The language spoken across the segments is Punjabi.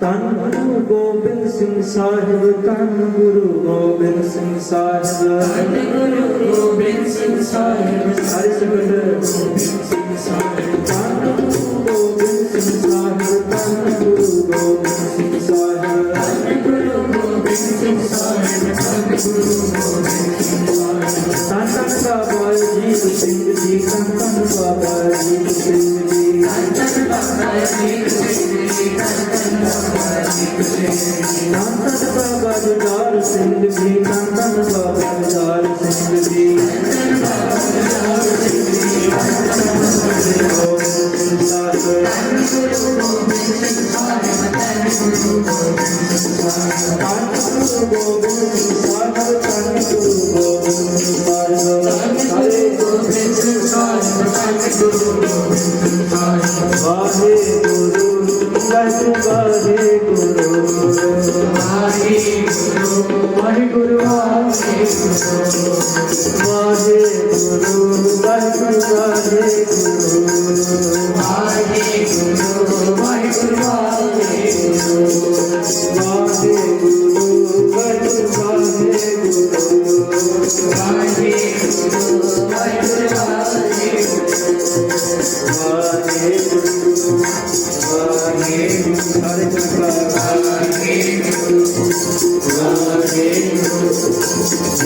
ਧੰਨ ਗੁਰੂ ਗੋਬਿੰਦ ਸਿੰਘ ਸਾਹਿਬ ਧੰਨ ਗੁਰੂ ਗੋਬਿੰਦ ਸਿੰਘ ਸਾਹਿਬ। ਧੰਨ ਗੁਰੂ ਗੋਬਿੰਦ ਸਿੰਘ ਸਾਹਿਬ। ਹਰਿ ਸਿਮਰਨ ਗੋਬਿੰਦ ਸਿੰਘ ਸਾਹਿਬ। ਧੰਨ ਗੁਰੂ ਗੋਬਿੰਦ ਸਿੰਘ ਸਾਹਿਬ ਧੰਨ ਗੁਰੂ ਗੋਬਿੰਦ ਸਿੰਘ ਸਾਹਿਬ। ਧੰਨ ਗੁਰੂ ਗੋਬਿੰਦ ਸਿੰਘ ਸਾਹਿਬ। ਧੰਨ ਗੁਰੂ ਗੋਬਿੰਦ ਸਿੰਘ ਸਾਹਿਬ। ਧੰਨ ਬਾਬਾ ਜੀ ਸਿੰਘ ਜੀ ਧੰਨ ਬਾਬਾ ਜੀ ਸਿੰਘ ਜੀ। ਧੰਨ ਬਾਬਾ ਜੀ ਧੰਨ ਧੰਨ ਬਾਬਾ ਜੁਝਾਰ ਸਿੰਘ ਜੀ ਧੰਨ ਧੰਨ ਬਾਬਾ ਜੁਝਾਰ ਸਿੰਘ ਜੀ ਧੰਨ ਬਾਬਾ ਜੁਝਾਰ ਸਿੰਘ ਜੀ ਧੰਨ ਧੰਨ ਬਾਬਾ ਜੁਝਾਰ ਸਿੰਘ ਜੀ ਵਾਹਿਗੁਰੂ ਵਾਹਿਗੁਰੂ ਵਾਹਿਗੁਰੂ ਵਾਹਿਗੁਰੂ ਵਾਹਿਗੁਰੂ ਵਾਹਿਗੁਰੂ ਵਾਹਿਗੁਰੂ। ਵਾਹਿਗੁਰੂ ਵਾਹਿਗੁਰੂ ਵਾਹਿਗੁਰੂ ਵਾਹਿਗੁਰੂ ਵਾਹਿਗੁਰੂ ਵਾਹਿਗੁਰੂ ਵਾਹਿਗੁਰੂ ਵਾਹਿਗੁਰੂ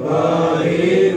वाहे